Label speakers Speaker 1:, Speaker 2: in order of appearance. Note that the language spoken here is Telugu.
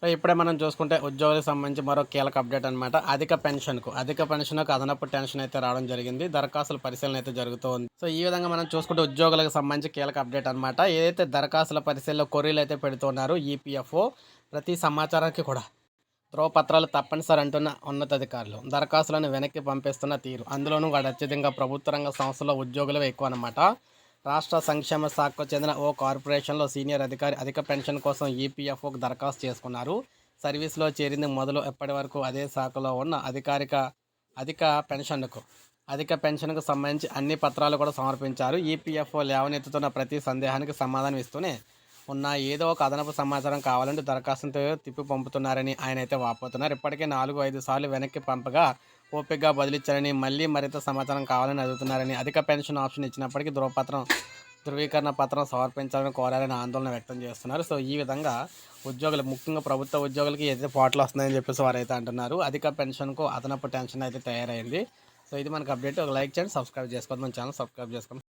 Speaker 1: సో ఇప్పుడే మనం చూసుకుంటే ఉద్యోగులకు సంబంధించి మరో కీలక అప్డేట్ అనమాట అధిక పెన్షన్కు అధిక పెన్షన్కు అదనపు టెన్షన్ అయితే రావడం జరిగింది. దరఖాస్తుల పరిశీలన అయితే జరుగుతోంది సో ఈ విధంగా మనం చూసుకుంటే ఉద్యోగులకు సంబంధించి కీలక అప్డేట్ అనమాట ఏదైతే దరఖాస్తుల పరిశీలన కొర్రీలు అయితే పెడుతున్నారు ఈపీఎఫ్ఓ ప్రతి సమాచారానికి కూడా ధ్రువపత్రాలు తప్పనిసరి అంటున్న ఉన్నతాధికారులు. దరఖాస్తులను వెనక్కి పంపిస్తున్న తీరు. అందులోనూ వాడు అత్యధికంగా ప్రభుత్వ రంగ సంస్థలో ఉద్యోగులు ఎక్కువ అనమాట రాష్ట్ర సంక్షేమ శాఖకు చెందిన ఓ కార్పొరేషన్లో సీనియర్ అధికారి అధిక పెన్షన్ కోసం ఈపీఎఫ్ఓకు దరఖాస్తు చేసుకున్నారు. సర్వీస్లో చేరింది మొదలు ఎప్పటి వరకు అదే శాఖలో ఉన్న అధికారిక అధిక పెన్షన్కు అధిక పెన్షన్కు సంబంధించి అన్ని పత్రాలు కూడా సమర్పించారు. ఈపీఎఫ్ఓ లేవనెత్తుతున్న ప్రతి సందేహానికి సమాధానం ఇస్తూనే ఉన్న ఏదో ఒక అదనపు సమాచారం కావాలంటే దరఖాస్తుతో తిప్పి పంపుతున్నారని ఆయన అయితే వాపోతున్నారు. ఇప్పటికే నాలుగు ఐదు సార్లు వెనక్కి పంపగా ఓపికగా బదిలిచ్చారని మళ్ళీ మరింత సమాచారం కావాలని అడుగుతున్నారని అధిక పెన్షన్ ఆప్షన్ ఇచ్చినప్పటికీ ధృవపత్రం ధృవీకరణ పత్రం సమర్పించాలని కోరాలని ఆందోళన వ్యక్తం చేస్తున్నారు. సో ఈ విధంగా ఉద్యోగులు ముఖ్యంగా ప్రభుత్వ ఉద్యోగులకి ఏదైతే పోటలు వస్తున్నాయని చెప్పేసి వారు అయితే అంటున్నారు అధిక పెన్షన్కు అదనపు టెన్షన్ అయితే తయారైంది. సో ఇది మనకు అప్డేట్. ఒక లైక్ చేయండి సబ్స్క్రైబ్ చేసుకోండి మన ఛానల్ సబ్స్క్రైబ్ చేసుకోండి.